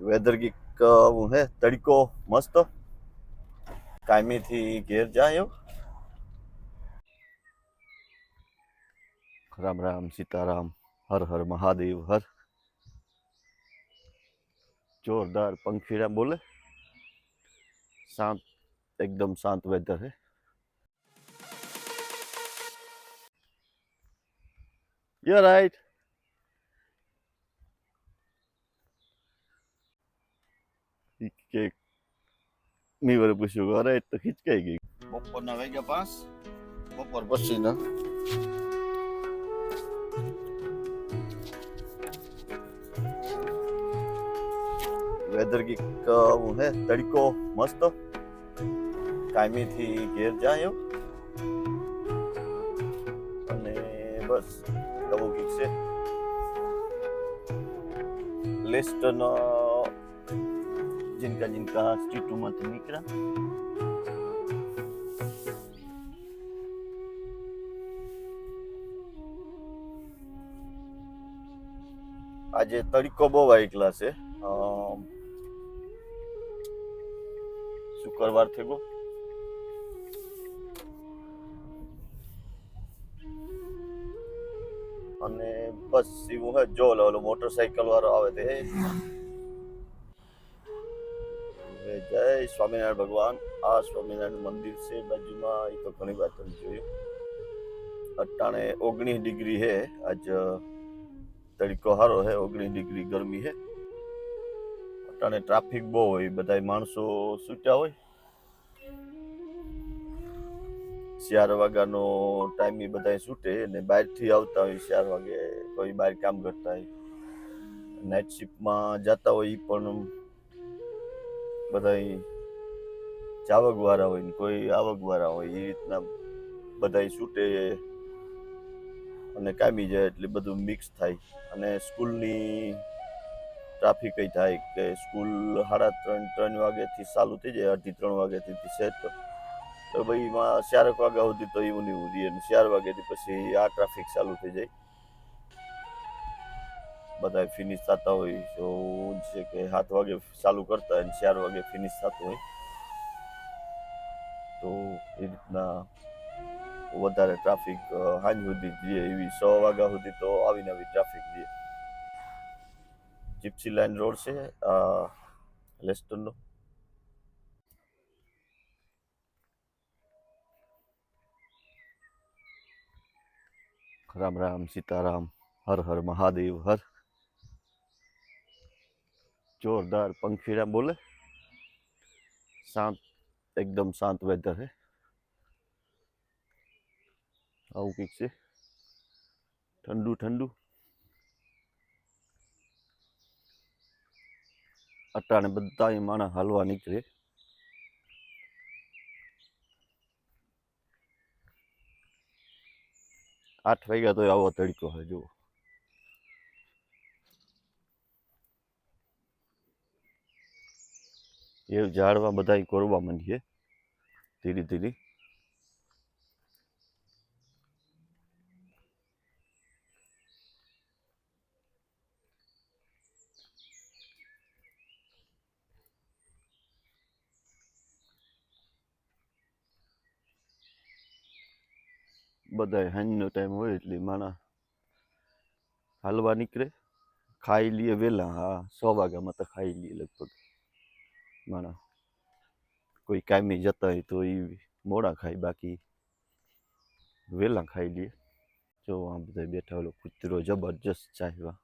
Weather ગીક હું હે તડકો મસ્ત કાયમીથી ઘેર જાય એવું રામ રામ સીતારામ હર હર મહાદેવ હર જોરદાર પંખીડા બોલે શાંત એકદમ શાંત વેધર है। You're right. કે મેં વરે પૂછ્યું અરે તો ખીચકાઈ ગઈ. બપોરના વાગ્યા પાંચ, બપોર પછીના. વેધર ગીક હું હે? તડકો મસ્ત. કાયમીથી ઘેર જાય અને બસ ડબો ગીક છે. લેસ્ટન जिनका जिनका સ્ટ્રીટમાંથી નીકળ્યા આજે તડકો બહુ એકલા છે અમ, શુક્રવાર થઈ ગયો અને બસ એવું હે જો ઓલો ઓલો મોટરસાઇકલ વાળો આવે તે જય સ્વામિનારાયણ ભગવાન. આ સ્વામિનારાયણ મંદિર છે, બાજુમાં એ તો ઘણી વાર તમે જોયું. અટાણે ઓગણીસ ડિગ્રી હે, આજ તડકો સારો હે, ઓગણીસ ડિગ્રી ગરમી હે. અટાણે ટ્રાફિક બહુ હોય બધા માણસો છૂટ્યા હોય. ચાર વાગ્યાનો ટાઈમ એ બધા છૂટે અને બહારથી આવતા હોય, ચાર વાગે કોઈ બહાર કામ કરતા હોય. નાઇટ શિફ્ટમાં જતા હોય એ પણ બધા જાવક વાળા હોય ને કોઈ આવક વાળા હોય, એ રીતના બધા છૂટે અને કામી જાય એટલે બધું મિક્સ થાય. અને સ્કૂલની ટ્રાફિક થાય કે સ્કૂલ સાડા ત્રણ ત્રણ વાગ્યાથી ચાલુ થઈ જાય અઢી ત્રણ વાગ્યાથી સેટ તો ભાઈ એમાં ચારક વાગ્યા સુધી તો એવું નહીં એવું અને ચાર વાગ્યાથી પછી આ ટ્રાફિક ચાલુ થઈ જાય. બધા ફિનિશ થતા હોય, તો ઊંઘ છે કે સાત વાગે ચાલુ કરતા હોય અને ચાર વાગે ફિનિશ થતું હોય. તો એ રીતના વધારે ટ્રાફિક સાંજ સુધી જઈએ એવી સો વાગ્યા સુધી તો આવીને આવી ટ્રાફિક જઈએ જીપ્સી લાઈન રોડ છે આ લેસ્ટનનો રામ રામ, સીતારામ, હર હર મહાદેવ, હર જોરદાર પંખીડા બોલે શાંત એકદમ શાંત વેધર હે આવું કંઈક છે ઠંડુ ઠંડુ અટાણે બધા માણસ હાલવા નીકળે આઠ વાગ્યા તો આવો તડકો હોય જુઓ એ ઝાડવા બધા કોરવા માંડીએ. ધીરે ધીરે. બધા હાંજનો ટાઈમ હોય એટલે માણા હાલવા નીકળે. ખાઈ લઈએ વહેલા હા, સો વાગ્યામાં તો ખાઈ લઈએ લગભગ. માણા કોઈ કાયમી જતા હોય તો એ મોડા ખાય બાકી વહેલા ખાઈ લઈએ જો આ બધા બેઠા ઓલો કૂતરો જબરજસ્ત ચાહવા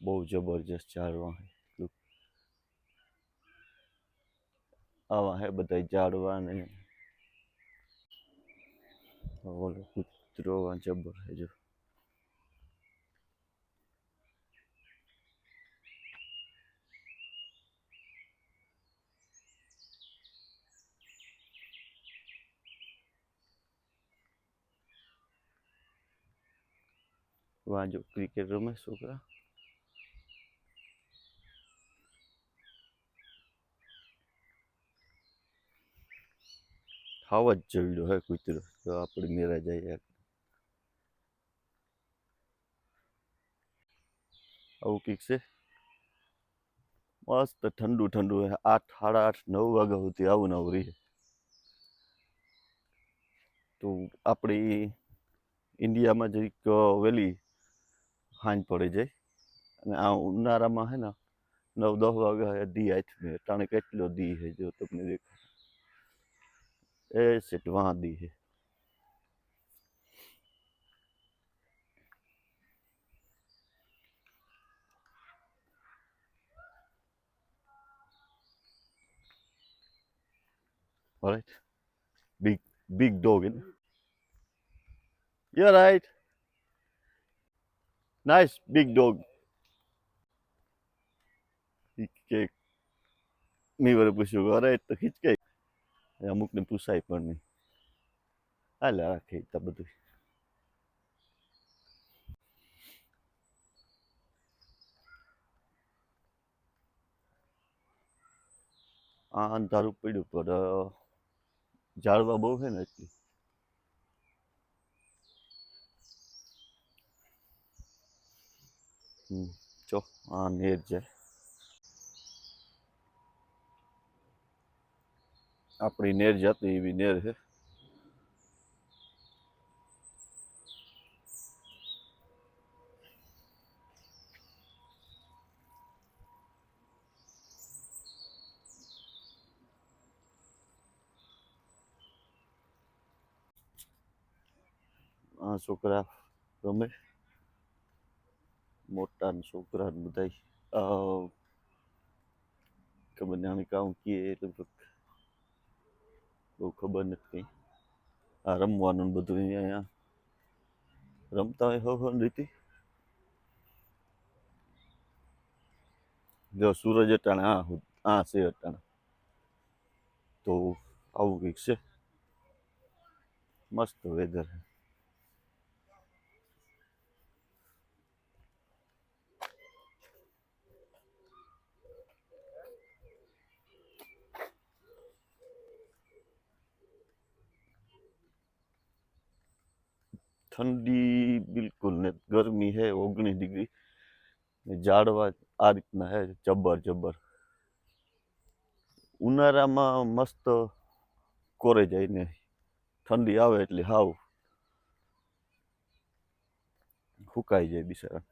બહુ જબરજસ્ત ચાલવા હે આવા હે બધા ઝાડવા ને ઓલો કૂતરો આ જબર હે જો વાં જો ક્રિકેટ રમે છોકરા ખાવા જ જવડ્યો હે કૂતરો તો આપણે મેરા જાય આવું કંઈક છે? મસ્ત ઠંડુ ઠંડુ. આઠ, સાડા આઠ, નવ વાગ્યા સુધી આવું ને આવું રહે. તો આપણી ઇન્ડિયામાં જરીક વહેલી હાંજ પડી જાય અને આ ઉનાળામાં હે ને, નવ, દસ વાગ્યા દી આથમે ટાણે કેટલો દી હે જો તમને દેખાય. એ સેટ વાં દી હે. Alright. Big big dog, isn't it? You're right. Nice, big dog. કે મેં વરે પૂછ્યું કે અરે તો ખીચકાય અમુકને પૂછાય પણ નહીં હાલે રાખે તો બધું આ અંધારું પડ્યું પણ ઝાડવા બહુ છે ને એટલી. જો આ નેર છે. આપણી નેર જાતી એવી નેર છે. આ છોકરા રમે મોટા છોકરા બધા ખબર નહીં આને કામ કીએ એટલે બહુ ખબર નથી આ રમવાનું બધું અહીંયા રમતા હોય હો રીતિ. જો સૂરજ અટાણે, આ આ છે અટાણે. તો આવું કંઈક છે. મસ્ત વેધર ઠંડી બિલકુલ ને, ગરમી હે ઓગણીસ ડિગ્રી. જાડવા આ રીતના હે, જબ્બર જબ્બર. ઉનાળામાં મસ્ત કોરે જાય ને, ઠંડી આવે એટલે હાવ. સુકાઈ જાય બિચારા.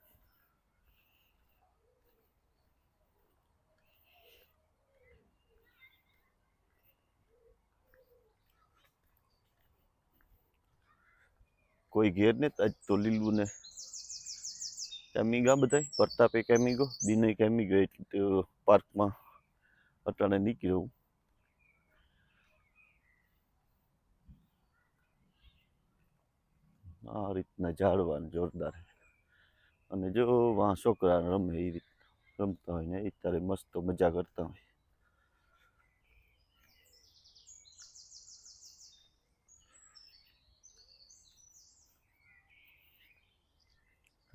કોઈ ઘેર ને, તો લીલું ને. કેમી ગયા બધાય? પ્રતાપે ગયો, દિનય કેમી ગયો, એટલે પાર્કમાં અટાણે નીકળ્યો આ રીતના ઝાડવા જોરદાર અને જો વાં છોકરા રમે એ રીતના, રમતા હોય ને અત્યારે મસ્ત મજા કરતા હોય.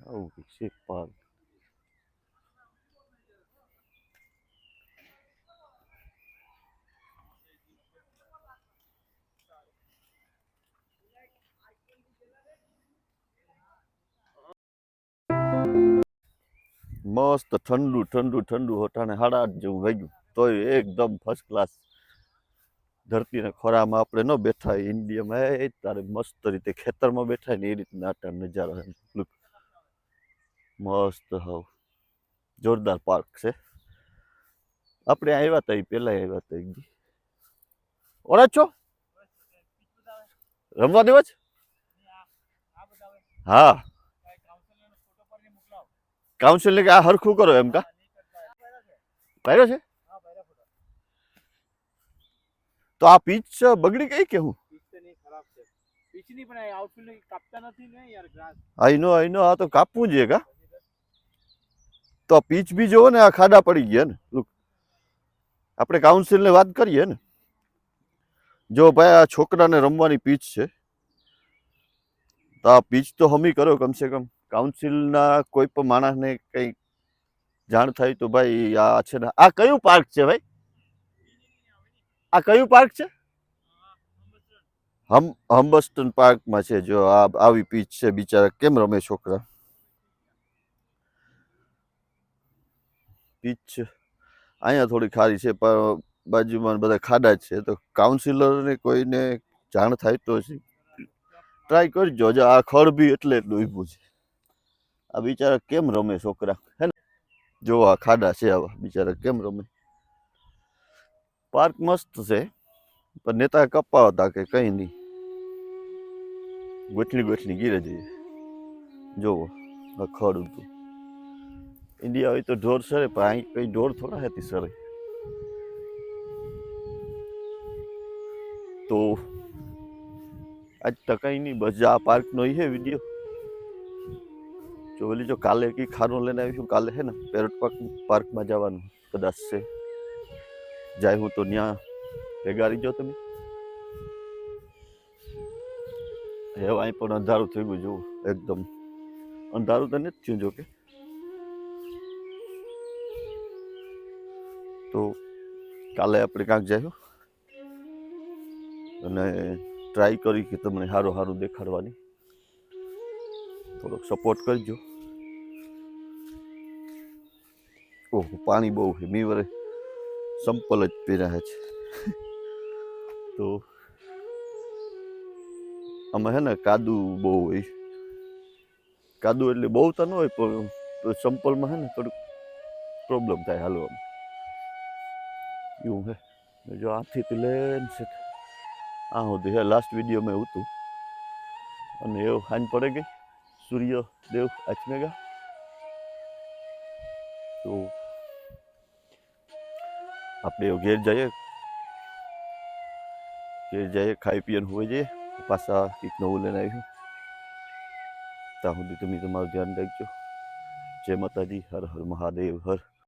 આવું shit, છે મસ્ત ઠંડુ ઠંડુ ઠંડુ હોટાને હાડા જેવું વાગ્યું. તોય એકદમ ફર્સ્ટ ક્લાસ ધરતીને ખોરામાં આપણે ન બેઠા ઇન્ડિયામાં એ તારે મસ્ત રીતે ખેતરમાં બેઠા ને એ રીતના આટા નજારો. મસ્ત હાવ. જોરદાર પાર્ક છે. આપણે આવ્યા હતા એ પહેલાં આવ્યા હતા એક દી ઓળખ છો? રમવા દેવા છે? હા. કાઉન્સિલ ને કે આ હરખું કરો એમ કા? પહેર્યો છે? તો આ પીચ બગડી ગઈ કે હું? આઈ નો આઈ નો આ તો કાપવું જોઈએ કા? તો આ પીચ બી જોવો ને, આ ખાડા પડી ગયા ને. લુક આપણે કાઉન્સિલને વાત કરીએ ને. જો ભાઈ, આ છોકરાને રમવાની પીચ છે. તો આ પીચ તો હમી કરો કમસે કમ. કાઉન્સિલના કોઈ પણ માણસને કંઈ જાણ થાય તો ભાઈ, આ છે ને. આ કયું પાર્ક છે ભાઈ? આ કયું પાર્ક છે? હમ હમ્બસ્ટન પાર્કમાં છે. જો આ, આવી પીચ છે બિચારા. કેમ રમે છોકરા? પીચ અહીંયા થોડી ખારી છે, પણ બાજુમાં બધા ખાડા જ છે. તો કાઉન્સિલરને કોઈને જાણ થાય તો ટ્રાય કરજો. જો આ ખડ બી એટલે એટલું ઊભું છે. આ બિચારા કેમ રમે છોકરા? હે ને? જો આ ખાડા છે આવા, બિચારા કેમ રમે? પાર્ક મસ્ત છે, પણ નેતા કપાવતા કે કંઈ નહીં. ગોઠલી ગોઠલી ગીરે જઈએ. જોવો, આ ખડ હતું ઇન્ડિયા હોય તો ઢોર સરે, પણ અહીં કઈ ઢોર થોડા હતી સરે. તો આજ તકાઈની બજા પાર્કનો એ વીડિયો જો ઓલી જો કાલે કી ખાનું લઈને આવીશું કાલે હે ને, પેરોટ પાર્ક પાર્કમાં જવાનું, કદાચ છે. જાય હું તો ત્યાં ભેગા રહીજો તમે. હે અહીં પણ અંધારું થઈ ગયું, જુઓ, એકદમ. અંધારું તો નથી થયું જોકે તો કાલે આપણે ક્યાંક જાય અને ટ્રાય કરી કે તમને સારું સારું દેખાડવાની. થોડોક સપોર્ટ કરજો. ઓહ, પાણી બહુ છે. મી વરે સંપલ જ પહેર્યા છે. તો અમે હે ને કાદુ બહુ હોય. કાદુ એટલે બહુ તો ન હોય, પણ સંપલમાં હે ને થોડુંક પ્રોબ્લેમ થાય હાલવામાં. એવું હે. જો આથી લઈને છે. આ સુધી હે લાસ્ટ વીડિયો મેં હતું. અને એવું હાંજ પડે ગઈ. સૂર્ય દેવ આચમેગા તો આપણે ઘેર જઈએ. ઘેર જઈએ, ખાઈ પીને હોઈ જઈએ. પાછા કંઈક નવું લઈને આવ્યું ત્યાં સુધી તમે તમારું ધ્યાન રાખજો. જય માતાજી, હર હર મહાદેવ, હર